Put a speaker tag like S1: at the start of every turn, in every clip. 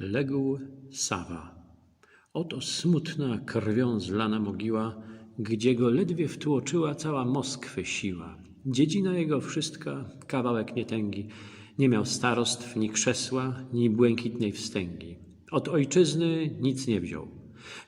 S1: legł Sawa. Oto smutna, krwią zlana mogiła, gdzie go ledwie wtłoczyła cała Moskwy siła. Dziedzina jego wszystka, kawałek nietęgi, nie miał starostw, ni krzesła, ni błękitnej wstęgi. Od ojczyzny nic nie wziął.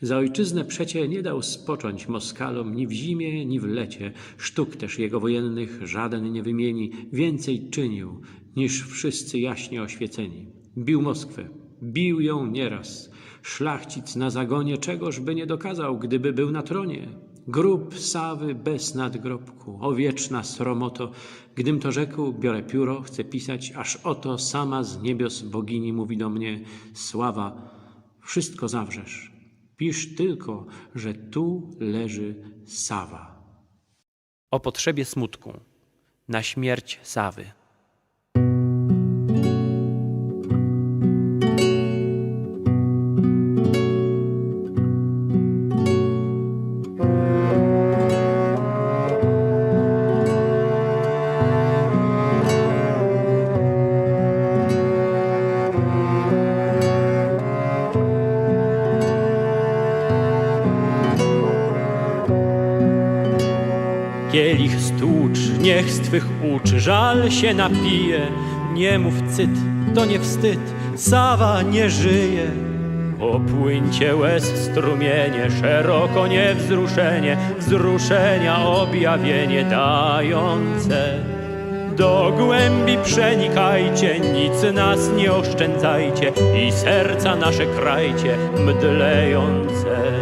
S1: Za ojczyznę przecie nie dał spocząć Moskalom ni w zimie, ni w lecie. Sztuk też jego wojennych żaden nie wymieni. Więcej czynił, niż wszyscy jaśnie oświeceni. Bił Moskwę, bił ją nieraz. Szlachcic na zagonie czegoż by nie dokazał, gdyby był na tronie. Grób Sawy bez nadgrobku, o wieczna sromoto. Gdym to rzekł, biorę pióro, chcę pisać, aż oto sama z niebios bogini mówi do mnie, sława, wszystko zawrzesz. Pisz tylko, że tu leży Sawa.
S2: o potrzebie smutku, na śmierć Sawy. Kielich stłucz, niech z twych ucz, żal się napije. Nie mów cyt, to nie wstyd, Sawa nie żyje. Opłyńcie łez strumienie, szeroko niewzruszenie, wzruszenia objawienie dające. Do głębi przenikajcie, nic nas nie oszczędzajcie i serca nasze krajcie, mdlejące.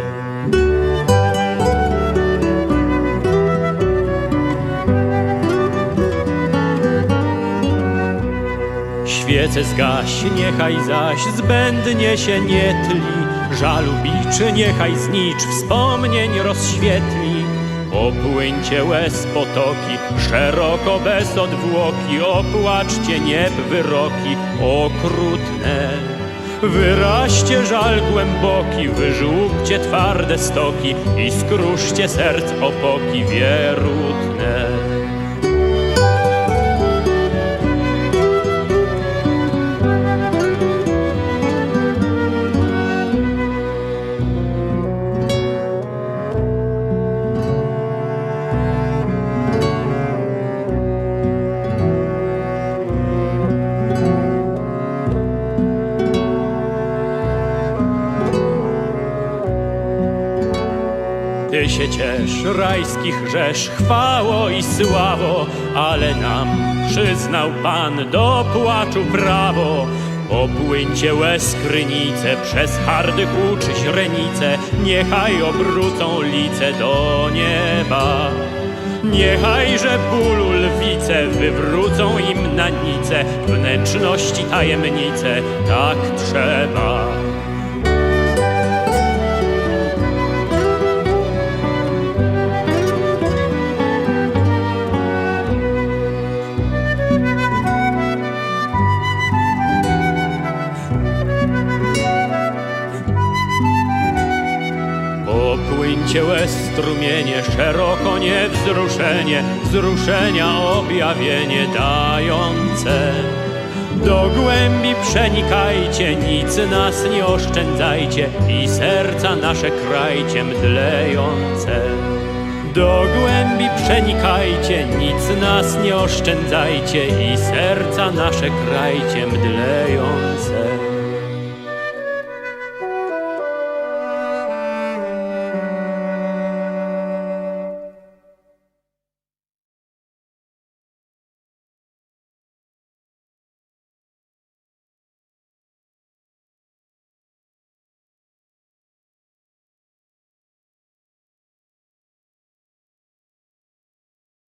S2: Świece zgaś, niechaj zaś zbędnie się nie tli, żalu biczy, niechaj znicz, wspomnień rozświetli. Opłyńcie łez potoki, szeroko bez odwłoki, opłaczcie nieb wyroki, okrutne. Wyraźcie żal głęboki, wyżłóbcie twarde stoki i skruszcie serc opoki wierutne. Się ciesz, rajskich rzesz, chwało i sławo, ale nam przyznał Pan do płaczu prawo. Opłyńcie łez krynice, przez hardych uczy źrenice, niechaj obrócą lice do nieba. Niechajże bólu lwice wywrócą im na nice, wnętrzności tajemnice, tak trzeba. Opłyńcie łez strumienie, szeroko niewzruszenie, wzruszenia objawienie dające. Do głębi przenikajcie, nic nas nie oszczędzajcie i serca nasze krajcie mdlejące. Do głębi przenikajcie, nic nas nie oszczędzajcie i serca nasze krajcie mdlejące.